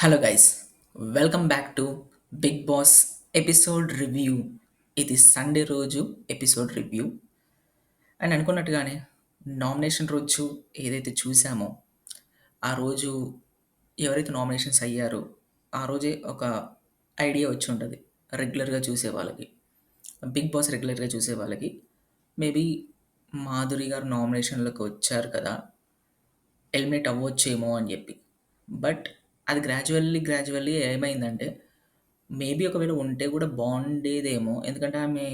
Hello guys welcome back to big boss episode review ఇది Sunday రోజు episode review and అనుకున్నట్టుగానే nomination రోజు ఏదైతే చూసామో ఆ రోజు ఎవరైతే నామినేషన్స్ అయ్యారో ఆ రోజే ఒక ఐడియా వచ్చి ఉంటుంది. రెగ్యులర్గా చూసే వాళ్ళకి. బిగ్ బాస్ రెగ్యులర్గా చూసే వాళ్ళకి. మేబీ మాధురి గారు నామినేషన్లోకి వచ్చారు కదా. ఎలిమినేట్ అవ్వచ్చేమో అని చెప్పి. బట్ అది గ్రాడ్యువల్లీ గ్రాడ్యువల్లీ ఏమైందంటే మేబీ ఒకవేళ ఉంటే కూడా బాగుండేదేమో. ఎందుకంటే ఆమె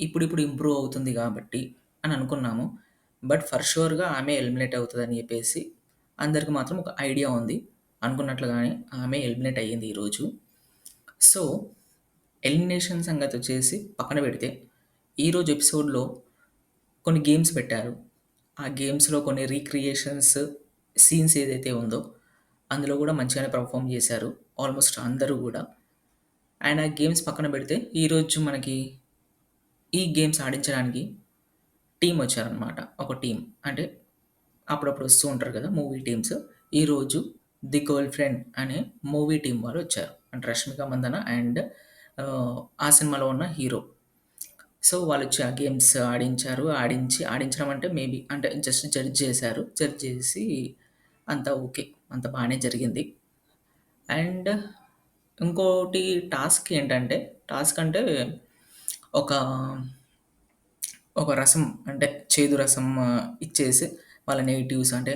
ఇప్పుడిప్పుడు ఇంప్రూవ్ అవుతుంది కాబట్టి అని అనుకున్నాము. బట్ ఫర్ షూర్గా ఆమె ఎలిమినేట్ అవుతుంది అని చెప్పేసి అందరికి మాత్రం ఒక ఐడియా ఉంది. అనుకున్నట్లుగానే ఆమె ఎలిమినేట్ అయ్యింది ఈరోజు సో ఎలిమినేషన్ సంగతి వచ్చేసి పక్కన పెడితే ఈరోజు ఎపిసోడ్లో కొన్ని గేమ్స్ పెట్టారు. ఆ గేమ్స్లో కొన్ని రీక్రియేషన్స్ సీన్స్ ఏదైతే ఉందో అందులో కూడా మంచిగానే పర్ఫామ్ చేశారు. ఆల్మోస్ట్ అందరూ కూడా. అండ్ ఆ గేమ్స్ పక్కన పెడితే ఈరోజు మనకి ఈ గేమ్స్ ఆడించడానికి టీం వచ్చారనమాట ఒక టీం అంటే అప్పుడప్పుడు వస్తూ ఉంటారు కదా మూవీ టీమ్స్ ఈరోజు ది గర్ల్ ఫ్రెండ్ అనే మూవీ టీం వాళ్ళు వచ్చారు. అంటే రష్మిక మందన అండ్ ఆ సినిమాలో ఉన్న హీరో. సో వాళ్ళు వచ్చి ఆ గేమ్స్ ఆడించారు. ఆడించి ఆడించడం అంటే మేబీ అంటే జస్ట్ జడ్జ్ చేశారు. జడ్జ్ చేసి అంతా ఓకే అంత బాగానే జరిగింది. అండ్ ఇంకోటి టాస్క్ ఏంటంటే టాస్క్ అంటే ఒక ఒక రసం అంటే చేదు రసం ఇచ్చేసి వాళ్ళ నెగిటివ్స్ అంటే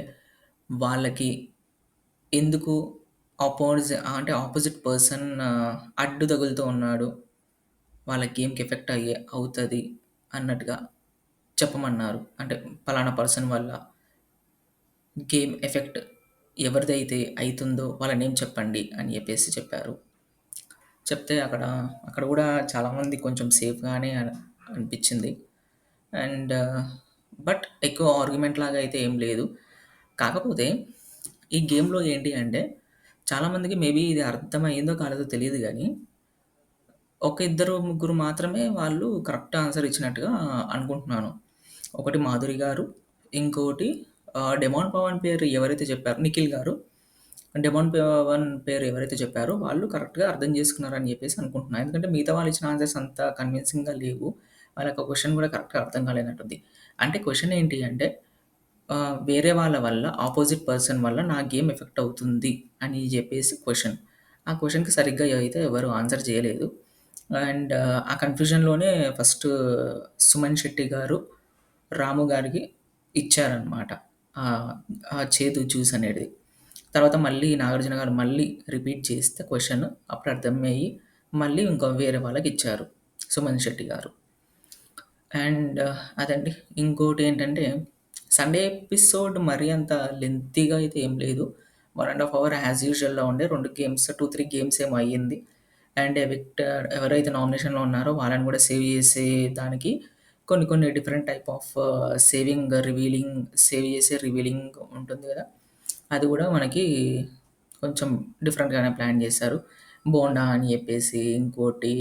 వాళ్ళకి ఎందుకు ఆపోజిట్ అంటే ఆపోజిట్ పర్సన్ అడ్డు తగులుతూ ఉన్నాడు వాళ్ళ గేమ్కి ఎఫెక్ట్ అయ్యే అవుతుంది అన్నట్టుగా చెప్పమన్నారు. అంటే పలానా పర్సన్ వల్ల గేమ్ ఎఫెక్ట్ ఎవరిదైతే అవుతుందో వాళ్ళ నేమ్ చెప్పండి అని చెప్పేసి చెప్పారు. చెప్తే అక్కడ అక్కడ కూడా చాలామంది కొంచెం సేఫ్గానే అనిపించింది. అండ్ బట్ ఎక్కువ ఆర్గ్యుమెంట్ లాగా అయితే ఏం లేదు. కాకపోతే ఈ గేమ్లో ఏంటి అంటే చాలామందికి మేబీ ఇది అర్థమైందో కాలేదో తెలియదు కానీ ఒక ఇద్దరు ముగ్గురు మాత్రమే వాళ్ళు కరెక్ట్ ఆన్సర్ ఇచ్చినట్టుగా అనుకుంటున్నాను. ఒకటి మాధురి గారు ఇంకోటి డెమాన్ పవన్ పేరు ఎవరైతే చెప్పారో నిఖిల్ గారు డెమాన్ పవన్ పేరు ఎవరైతే చెప్పారో వాళ్ళు కరెక్ట్‌గా అర్థం చేసుకున్నారని చెప్పేసి అనుకుంటున్నాను. ఎందుకంటే మిగతా వాళ్ళు ఇచ్చిన ఆన్సర్స్ అంత కన్విన్సింగ్‌గా లేవు. వాళ్ళకి క్వశ్చన్ కూడా కరెక్ట్‌గా అర్థం కాలేనట్టుంది. అంటే క్వశ్చన్ ఏంటి అంటే వేరే వాళ్ళ వల్ల ఆపోజిట్ పర్సన్ వల్ల నా గేమ్ ఎఫెక్ట్ అవుతుంది అని చెప్పేసి క్వశ్చన్ ఆ క్వశ్చన్కి సరిగ్గా అయితే ఎవరు ఆన్సర్ చేయలేదు. అండ్ ఆ కన్‌ఫ్యూజన్‌లోనే ఫస్ట్ సుమన్ శెట్టి గారు రాము గారికి ఇచ్చారనమాట. ఆ చేదు జ్యూస్ అనేది. తర్వాత మళ్ళీ నాగార్జున గారు మళ్ళీ రిపీట్ చేస్తే క్వశ్చన్ అప్పుడు అర్థమయ్యి మళ్ళీ ఇంకో వేరే వాళ్ళకి ఇచ్చారు సుమన్ శెట్టి గారు. అండ్ అదండి. ఇంకోటి ఏంటంటే సండే ఎపిసోడ్ మరీ అంత లెంతీగా అయితే ఏం లేదు. One and half hour as యూజువల్లో ఉండే. రెండు గేమ్స్ టూ త్రీ గేమ్స్ ఏమో అయ్యింది. అండ్ విక్టర్ ఎవరైతే నామినేషన్లో ఉన్నారో వాళ్ళని కూడా సేవ్ చేసే దానికి కొన్ని కొన్ని different type of saving revealing save చేసే రివీలింగ్ ఉంటుంది కదా అది కూడా మనకి కొంచెం డిఫరెంట్‌గానే ప్లాన్ చేశారు. బోండా అని చెప్పేసి, ఇంకోటి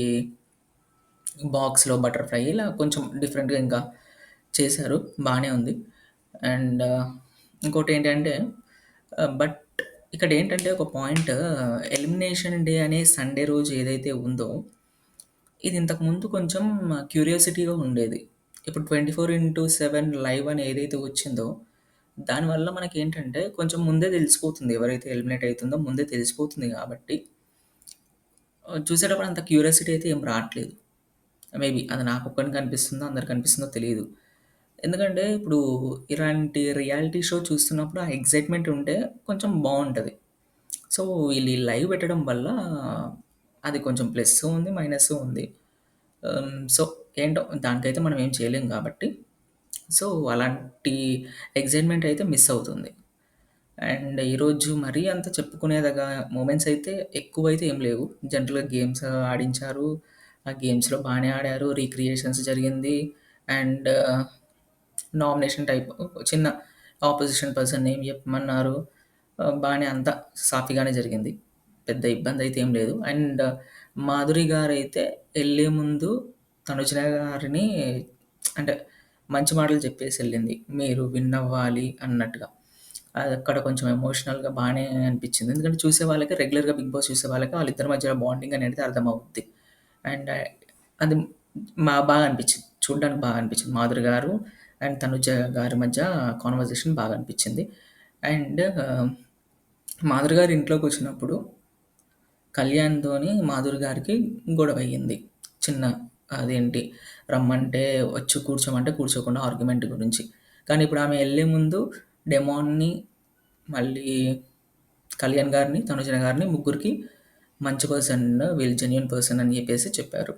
బాక్స్‌లో బటర్‌ఫ్లై ఇలా కొంచెం డిఫరెంట్‌గా ఇంకా చేశారు. బాగానే ఉంది. అండ్ uh, ఇంకోటి ఏంటంటే uh, బట్ ఇక్కడ ఏంటంటే ఒక పాయింట్ ఎలిమినేషన్ డే అనే సండే రోజు ఏదైతే ఉందో, ఇది ఇంతకుముందు కొంచెం uh, క్యూరియాసిటీగా ఉండేది. ఇప్పుడు twenty four into seven live అని ఏదైతే వచ్చిందో, దానివల్ల మనకి ఏంటంటే కొంచెం ముందే తెలిసిపోతుంది. ఎవరైతే ఎలిమినేట్ అవుతుందో ముందే తెలిసిపోతుంది కాబట్టి చూసేటప్పుడు అంత క్యూరియాసిటీ అయితే ఏం రావట్లేదు మేబీ అది నాకు ఒక్కడికి అనిపిస్తుందో, అందరికి అనిపిస్తుందో తెలీదు. ఎందుకంటే ఇప్పుడు ఇలాంటి రియాలిటీ షో చూస్తున్నప్పుడు ఆ ఎగ్జైట్‌మెంట్ ఉంటే కొంచెం బాగుంటుంది సో, వీళ్ళు లైవ్ పెట్టడం వల్ల అది కొంచెం ప్లస్ ఉంది, మైనస్ ఉంది. సో ఏంటో దానికైతే మనం ఏం చేయలేం కాబట్టి. సో అలాంటి ఎగ్జైట్మెంట్ అయితే మిస్ అవుతుంది. అండ్ ఈరోజు మరీ అంత చెప్పుకునేదగా మూమెంట్స్ అయితే ఎక్కువైతే ఏం లేవు. జనరల్గా గేమ్స్ ఆడించారు. ఆ గేమ్స్లో బాగానే ఆడారు. రీక్రియేషన్స్ జరిగింది. అండ్ uh, నామినేషన్ టైప్ చిన్న ఆపోజిషన్ పర్సన్ నేమ్ చెప్పమన్నారు. Uh, బాగానే అంతా సాఫీగానే జరిగింది. పెద్ద ఇబ్బంది అయితే ఏం లేదు. అండ్ uh, మాధురి గారు అయితే వెళ్ళే ముందు తనుజ గారిని అంటే మంచి మాటలు చెప్పేసి వెళ్ళింది మీరు విన్ అవ్వాలి అన్నట్టుగా అక్కడ కొంచెం ఎమోషనల్‌గా బాగానే అనిపించింది. ఎందుకంటే చూసే వాళ్ళకి రెగ్యులర్‌గా 'బిగ్ బాస్' చూసే వాళ్ళకి వాళ్ళిద్దరి మధ్య బాండింగ్ అనేది అర్థమవుద్ది. అండ్ అది మా బాగా అనిపించింది. చూడ్డానికి బాగా అనిపించింది. మాధురి గారు అండ్ తనుజ గారి మధ్య కాన్వర్జేషన్ బాగా అనిపించింది. అండ్ మాధురి గారు ఇంట్లోకొచ్చినప్పుడు కళ్యాణ్‌తోని మాధురి గారికి గొడవ అయ్యింది. చిన్న అదేంటి రమ్మంటే వచ్చి కూర్చోమంటే కూర్చోకుండా ఆర్గ్యుమెంట్ గురించి. కానీ ఇప్పుడు ఆమె వెళ్ళే ముందు డెమాన్‌ని, మళ్ళీ కళ్యాణ్ గారిని, తనుజన గారిని ముగ్గురికి మంచి పర్సన్, వీళ్ళు జెన్యున్ పర్సన్ అని చెప్పేసి చెప్పారు.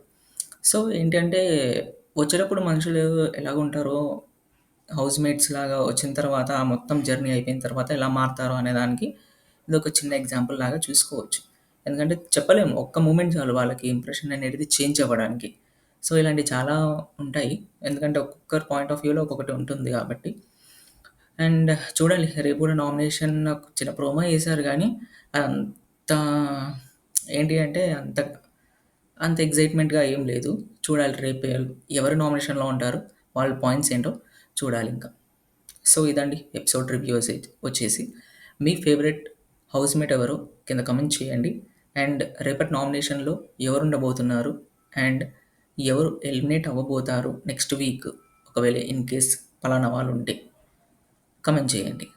సో ఏంటంటే వచ్చేటప్పుడు మనుషులు ఎలాగుంటారో హౌస్ మేట్స్ లాగా వచ్చిన తర్వాత మొత్తం జర్నీ అయిపోయిన తర్వాత ఎలా మారుతారో అనే దానికి ఇదొక చిన్న ఎగ్జాంపుల్ లాగా చూసుకోవచ్చు. ఎందుకంటే చెప్పలేము. ఒక్క మూమెంట్ చాలు వాళ్ళకి ఇంప్రెషన్ అనేది చేంజ్ అవ్వడానికి. సో ఇలాంటివి చాలా ఉంటాయి. ఎందుకంటే ఒక్కొక్కరి పాయింట్ ఆఫ్ వ్యూలో ఒక్కొక్కటి ఉంటుంది కాబట్టి. అండ్ చూడాలి రేపు కూడా నామినేషన్ చిన్న ప్రోమో వేశారు గానీ అంత ఏంటి అంటే అంత అంత ఎక్సైట్‌మెంట్‌గా ఏం లేదు. చూడాలి రేపు ఎవరు నామినేషన్‌లో ఉంటారు, వాళ్ళ పాయింట్స్ ఏంటో చూడాలింక. సో ఇదండి ఎపిసోడ్ రివ్యూ వచ్చేసి. మీ ఫేవరెట్ హౌస్‌మేట్ ఎవరో కింద కామెంట్ చేయండి. అండ్ రేపటి నామినేషన్‌లో ఎవరుండబోతున్నారు అండ్ ఎవరు ఎలిమినేట్ అవ్వబోతారు నెక్స్ట్ వీక్ ఒకవేళ ఇన్ కేస్ పలానా వాళ్ళుంటే కమెంట్ చేయండి.